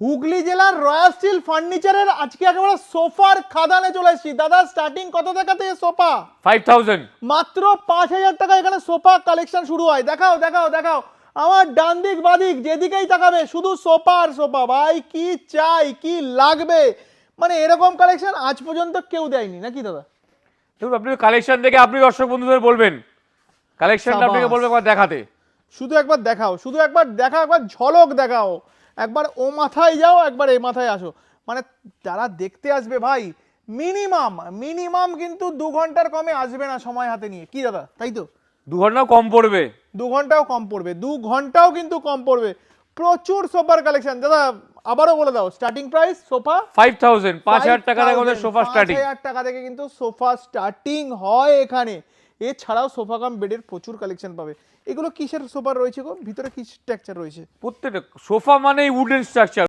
হুগলি জেলার royal still ফার্নিচারের আজকে একেবারে সোফার খাদানে চলে এসেছি। দাদা স্টার্টিং কত টাকা থেকে সোফা? ফাইভ থাউজেন্ড মাত্র পাঁচ হাজার টাকা এখানে সোফা কালেকশন শুরু হয়। দেখাও দেখাও দেখাও। আমার ডান দিক বাদিক যেদিকেই তাকাবে শুধু সোফা আর সোফা। ভাই কি চাই কি লাগবে? মানে এরকম কালেকশন আজ পর্যন্ত কেউ দেয়নি নাকি দাদা? দেখুন আপনি কালেকশন দেখে আপনি দর্শক বন্ধুদের বলবেন। কালেকশনটা আপনাকে। বলবে একবার দেখাতে। শুধু একবার দেখাও শুধু একবার দেখাও একবার ঝলক দেখাও। একবার ও মাথায় যাও একবার এই মাথায় আসো। মানে যারা দেখতে আসবে ভাই মিনিমাম মিনিমাম কিন্তু দু ঘণ্টার কমে আসবে না সময় হাতে নিয়ে। কি দাদা তাই তো? দু ঘন্টাও কম পড়বে। দু ঘন্টাও কম পড়বে দু ঘন্টাও কিন্তু কম পড়বে। প্রচুর সোফার কালেকশন দাদা আবারও বলে দাও starting price sofa? Five thousand পাঁচ হাজার টাকা থেকে সোফা স্টার্টিং হাজার টাকা থেকে কিন্তু সোফা স্টার্টিং হয় এখানে। এছাড়াও সোফা কাম বেডের প্রচুর কালেকশন পাবে। এগুলো কিসের সোফা রয়েছে গো? ভিতরে কি স্ট্রাকচার রয়েছে? প্রত্যেকটা, সোফা মানেই উডেন স্ট্রাকচার